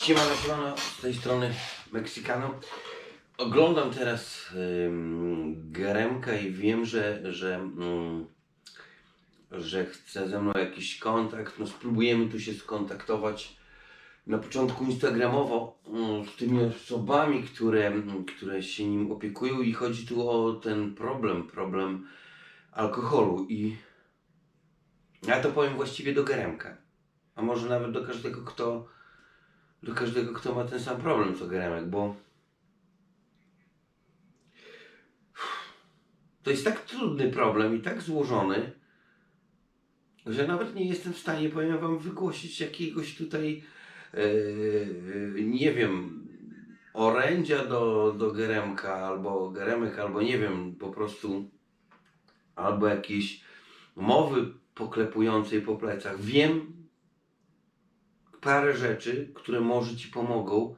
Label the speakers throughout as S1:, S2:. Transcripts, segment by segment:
S1: Siemano, siemano, z tej strony Meksykano. Oglądam teraz ym, i wiem, że, że, ym, że chce ze mną jakiś kontakt. No spróbujemy tu się skontaktować na początku instagramowo ym, z tymi osobami, które, które się nim opiekują i chodzi tu o ten problem, problem alkoholu i ja to powiem właściwie do Geremka, a może nawet do każdego, kto do każdego, kto ma ten sam problem co Geremek, bo to jest tak trudny problem i tak złożony, że nawet nie jestem w stanie, powiem Wam, wygłosić jakiegoś tutaj, yy, nie wiem, orędzia do, do Geremka, albo Geremek, albo nie wiem, po prostu, albo jakiejś mowy poklepującej po plecach. Wiem, parę rzeczy, które może Ci pomogą,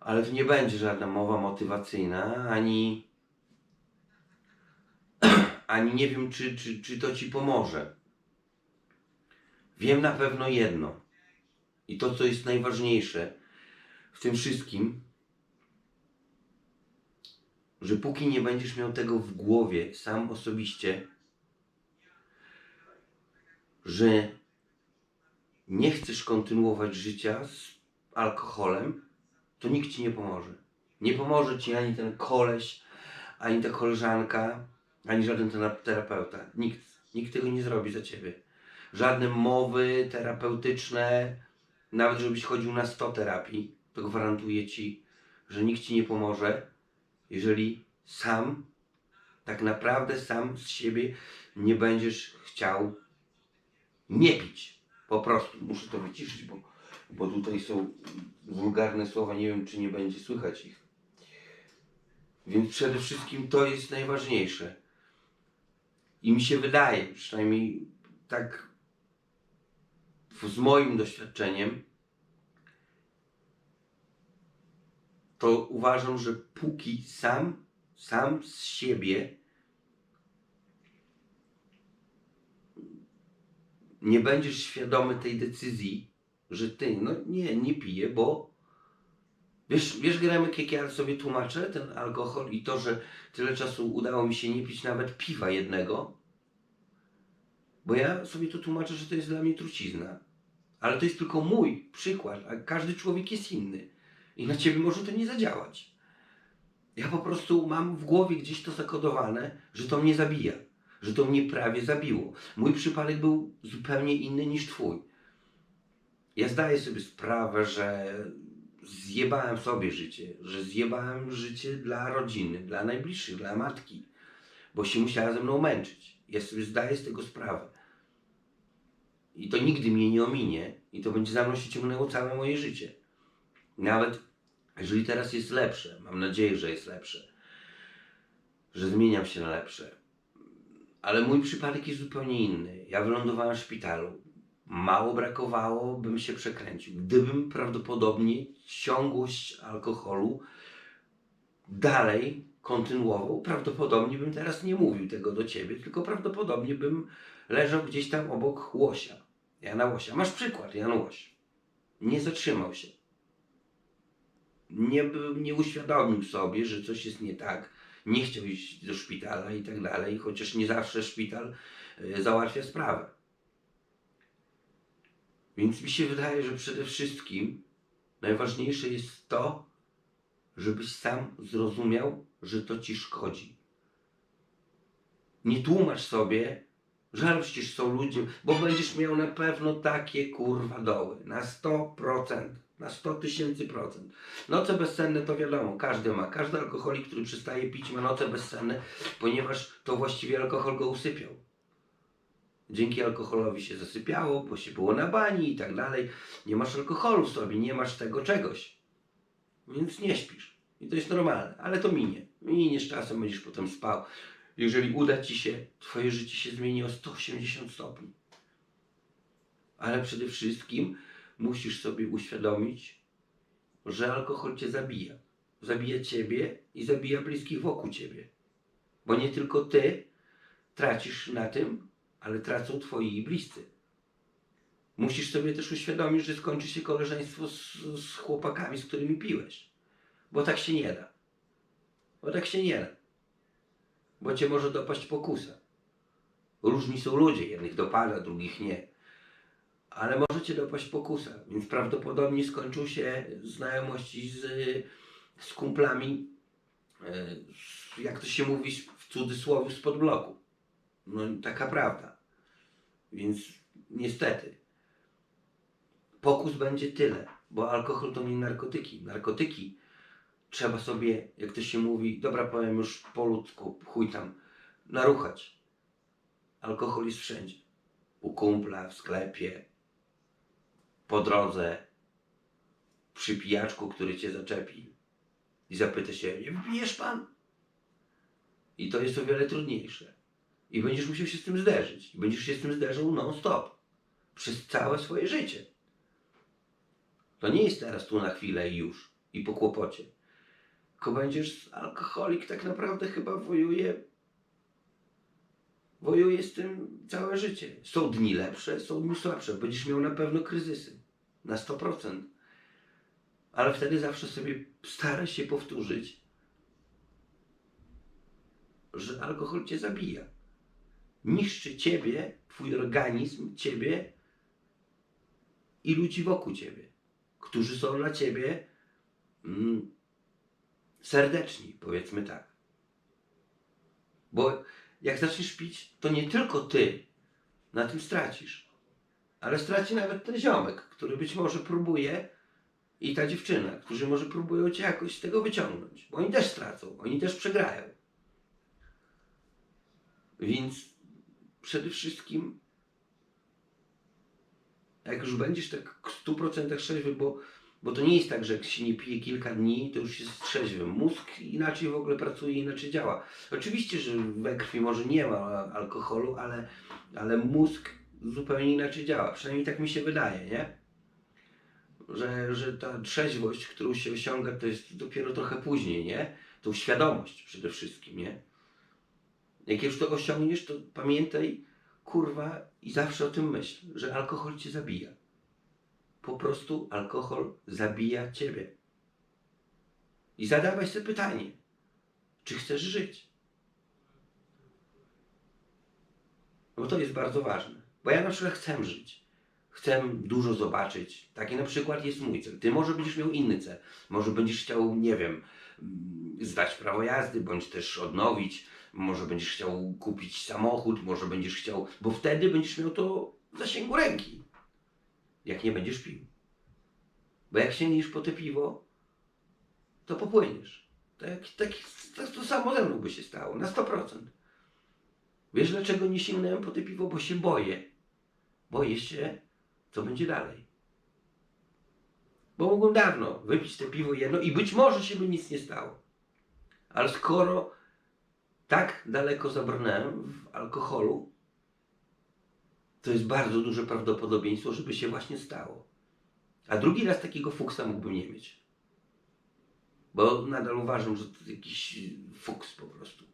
S1: ale to nie będzie żadna mowa motywacyjna, ani, ani nie wiem, czy, czy, czy to Ci pomoże. Wiem na pewno jedno i to, co jest najważniejsze w tym wszystkim, że póki nie będziesz miał tego w głowie sam osobiście, że nie chcesz kontynuować życia z alkoholem, to nikt ci nie pomoże. Nie pomoże ci ani ten koleś, ani ta koleżanka, ani żaden tera- terapeuta. Nikt, nikt tego nie zrobi za ciebie. Żadne mowy terapeutyczne, nawet żebyś chodził na 100 terapii, to gwarantuję ci, że nikt ci nie pomoże, jeżeli sam, tak naprawdę sam z siebie nie będziesz chciał nie pić. Po prostu muszę to wyciszyć, bo, bo tutaj są wulgarne słowa, nie wiem czy nie będzie słychać ich. Więc przede wszystkim to jest najważniejsze. I mi się wydaje, przynajmniej tak z moim doświadczeniem, to uważam, że póki sam, sam z siebie nie będziesz świadomy tej decyzji, że ty, no nie, nie piję, bo wiesz, wiesz Gremek, jak ja sobie tłumaczę ten alkohol i to, że tyle czasu udało mi się nie pić nawet piwa jednego, bo ja sobie to tłumaczę, że to jest dla mnie trucizna. Ale to jest tylko mój przykład, a każdy człowiek jest inny. I na ciebie może to nie zadziałać. Ja po prostu mam w głowie gdzieś to zakodowane, że to mnie zabija. Że to mnie prawie zabiło. Mój przypadek był zupełnie inny niż twój. Ja zdaję sobie sprawę, że zjebałem sobie życie, że zjebałem życie dla rodziny, dla najbliższych, dla matki, bo się musiała ze mną męczyć. Ja sobie zdaję z tego sprawę. I to nigdy mnie nie ominie i to będzie za mną się ciągnęło całe moje życie. Nawet jeżeli teraz jest lepsze, mam nadzieję, że jest lepsze, że zmieniam się na lepsze, ale mój przypadek jest zupełnie inny. Ja wylądowałem w szpitalu. Mało brakowało, bym się przekręcił. Gdybym prawdopodobnie ciągłość alkoholu dalej kontynuował, prawdopodobnie bym teraz nie mówił tego do ciebie, tylko prawdopodobnie bym leżał gdzieś tam obok Łosia. Jana Łosia. Masz przykład, Jan Łoś. Nie zatrzymał się. Nie, nie uświadomił sobie, że coś jest nie tak nie chciał iść do szpitala i tak dalej, chociaż nie zawsze szpital y, załatwia sprawę. Więc mi się wydaje, że przede wszystkim najważniejsze jest to, żebyś sam zrozumiał, że to ci szkodzi. Nie tłumacz sobie, że przecież są ludzie, bo będziesz miał na pewno takie kurwa doły. Na 100%. Na 100 tysięcy procent. Noce bezsenne to wiadomo, każdy ma. Każdy alkoholik, który przestaje pić, ma noce bezsenne, ponieważ to właściwie alkohol go usypiał. Dzięki alkoholowi się zasypiało, bo się było na bani i tak dalej. Nie masz alkoholu w sobie, nie masz tego czegoś. Więc nie śpisz. I to jest normalne, ale to minie. Minie z czasem, będziesz potem spał. Jeżeli uda ci się, twoje życie się zmieni o 180 stopni. Ale przede wszystkim musisz sobie uświadomić, że alkohol cię zabija. Zabija ciebie i zabija bliskich wokół ciebie. Bo nie tylko ty tracisz na tym, ale tracą twoi bliscy. Musisz sobie też uświadomić, że skończy się koleżeństwo z, z chłopakami, z którymi piłeś. Bo tak się nie da. Bo tak się nie da. Bo cię może dopaść pokusa. Różni są ludzie, jednych dopada, drugich nie. Ale może cię dopaść pokusa, więc prawdopodobnie skończą się znajomości z, z kumplami, e, jak to się mówi w cudzysłowie, spod bloku. No taka prawda. Więc niestety. Pokus będzie tyle, bo alkohol to nie narkotyki. Narkotyki trzeba sobie, jak to się mówi, dobra powiem już po ludzku, chuj tam, naruchać. Alkohol jest wszędzie. U kumpla, w sklepie, po drodze, przy pijaczku, który cię zaczepi i zapyta się, nie wypijesz pan? I to jest o wiele trudniejsze. I będziesz musiał się z tym zderzyć. I będziesz się z tym zderzał non-stop. Przez całe swoje życie. To nie jest teraz tu na chwilę i już. I po kłopocie. Tylko będziesz, alkoholik tak naprawdę chyba wojuje wojuje z tym całe życie. Są dni lepsze, są dni słabsze. Będziesz miał na pewno kryzysy. Na 100%. Ale wtedy zawsze sobie staraj się powtórzyć, że alkohol cię zabija. Niszczy ciebie, twój organizm, ciebie i ludzi wokół ciebie, którzy są dla ciebie mm, serdeczni, powiedzmy tak. Bo jak zaczniesz pić, to nie tylko ty na tym stracisz, ale straci nawet ten ziomek, który być może próbuje i ta dziewczyna, którzy może próbują cię jakoś z tego wyciągnąć, bo oni też stracą, oni też przegrają. Więc przede wszystkim, jak już będziesz tak w 100% trzeźwy, bo, bo to nie jest tak, że jak się nie pije kilka dni, to już jest trzeźwy. Mózg inaczej w ogóle pracuje, inaczej działa. Oczywiście, że we krwi może nie ma alkoholu, ale, ale mózg zupełnie inaczej działa. Przynajmniej tak mi się wydaje, nie? Że, że ta trzeźwość, którą się osiąga, to jest dopiero trochę później, nie? Tą świadomość przede wszystkim, nie? Jak już to osiągniesz, to pamiętaj, kurwa, i zawsze o tym myśl, że alkohol cię zabija. Po prostu alkohol zabija ciebie. I zadawaj sobie pytanie, czy chcesz żyć? No bo to jest bardzo ważne. Bo ja na przykład chcę żyć. Chcę dużo zobaczyć. Taki na przykład jest mój cel. Ty może będziesz miał inny cel. Może będziesz chciał, nie wiem, zdać prawo jazdy, bądź też odnowić. Może będziesz chciał kupić samochód, może będziesz chciał, bo wtedy będziesz miał to w zasięgu ręki. Jak nie będziesz pił. Bo jak sięgniesz po te piwo, to popłyniesz. Tak, tak, tak to samo ze mną by się stało, na 100%. Wiesz dlaczego nie sięgnąłem po te piwo? Bo się boję. Boję się, co będzie dalej. Bo mógłbym dawno wypić te piwo jedno i być może się by nic nie stało. Ale skoro tak daleko zabrnąłem w alkoholu, to jest bardzo duże prawdopodobieństwo, żeby się właśnie stało. A drugi raz takiego fuksa mógłbym nie mieć. Bo nadal uważam, że to jakiś fuks po prostu.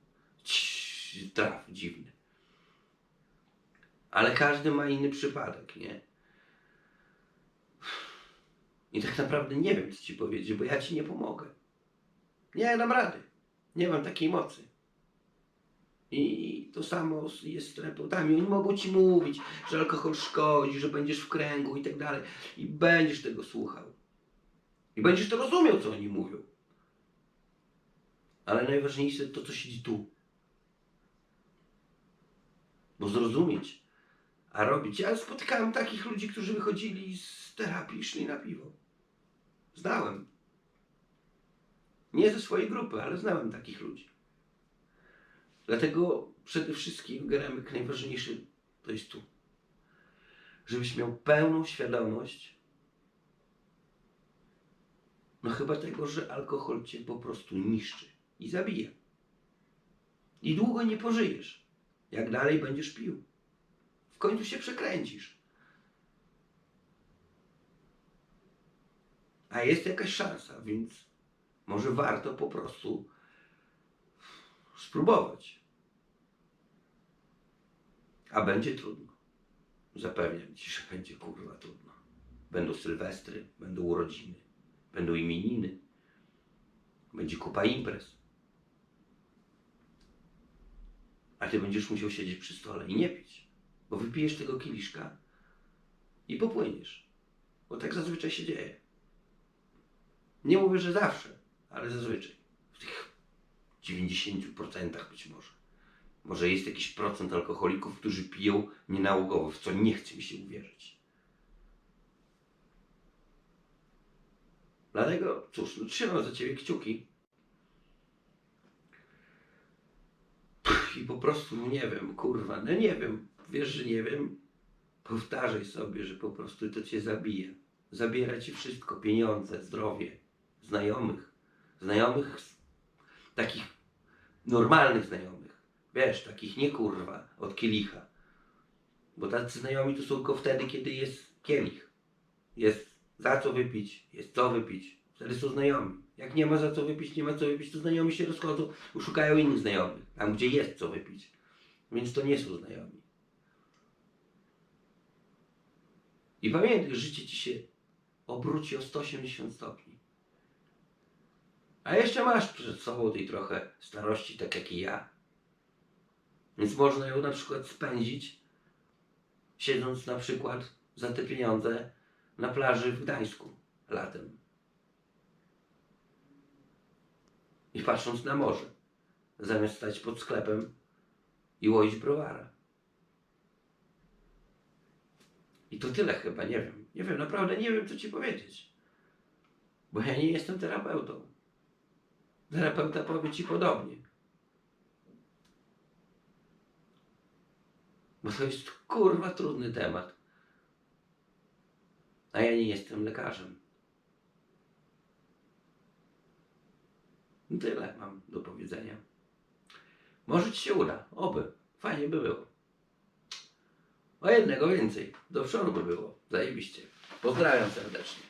S1: Cii, Traf dziwny. Ale każdy ma inny przypadek, nie? I tak naprawdę nie wiem, co ci powiedzieć, bo ja ci nie pomogę. Nie dam rady. Nie mam takiej mocy. I to samo jest z terapeutami. Oni mogą ci mówić, że alkohol szkodzi, że będziesz w kręgu i tak dalej. I będziesz tego słuchał. I będziesz to rozumiał, co oni mówią. Ale najważniejsze to, co siedzi tu. Bo zrozumieć, a robić. Ja spotykałem takich ludzi, którzy wychodzili z terapii i szli na piwo. Znałem. Nie ze swojej grupy, ale znałem takich ludzi. Dlatego przede wszystkim Geremek najważniejszy to jest tu. Żebyś miał pełną świadomość, no chyba tego, że alkohol cię po prostu niszczy i zabija. I długo nie pożyjesz, jak dalej będziesz pił. W końcu się przekręcisz. A jest jakaś szansa, więc może warto po prostu spróbować. A będzie trudno. Zapewniam ci, że będzie kurwa trudno. Będą sylwestry, będą urodziny, będą imieniny, będzie kupa imprez. A ty będziesz musiał siedzieć przy stole i nie pić, bo wypijesz tego kieliszka i popłyniesz. Bo tak zazwyczaj się dzieje. Nie mówię, że zawsze, ale zazwyczaj. W tych 90% być może. Może jest jakiś procent alkoholików, którzy piją nienałogowo, w co nie chce mi się uwierzyć. Dlatego, cóż, no, trzymam za ciebie kciuki. I po prostu no nie wiem, kurwa, no nie wiem, wiesz, że nie wiem. Powtarzaj sobie, że po prostu to cię zabije. Zabiera ci wszystko, pieniądze, zdrowie, znajomych. Znajomych, takich normalnych znajomych. Wiesz, takich nie kurwa, od kielicha. Bo tacy znajomi to są tylko wtedy, kiedy jest kielich. Jest za co wypić, jest co wypić. Wtedy są znajomi. Jak nie ma za co wypić, nie ma co wypić, to znajomi się rozchodzą, szukają innych znajomych. Tam, gdzie jest co wypić. Więc to nie są znajomi. I pamiętaj, życie ci się obróci o 180 stopni. A jeszcze masz przed sobą tej trochę starości, tak jak i ja. Więc można ją na przykład spędzić, siedząc na przykład za te pieniądze na plaży w Gdańsku latem. I patrząc na morze, zamiast stać pod sklepem i łoić browara. I to tyle chyba, nie wiem. Nie wiem, naprawdę nie wiem, co ci powiedzieć. Bo ja nie jestem terapeutą. Terapeuta powie ci podobnie. Bo to jest kurwa trudny temat. A ja nie jestem lekarzem. Tyle mam do powiedzenia. Może ci się uda. Oby. Fajnie by było. O jednego więcej. Do przodu by było. Zajebiście. Pozdrawiam serdecznie.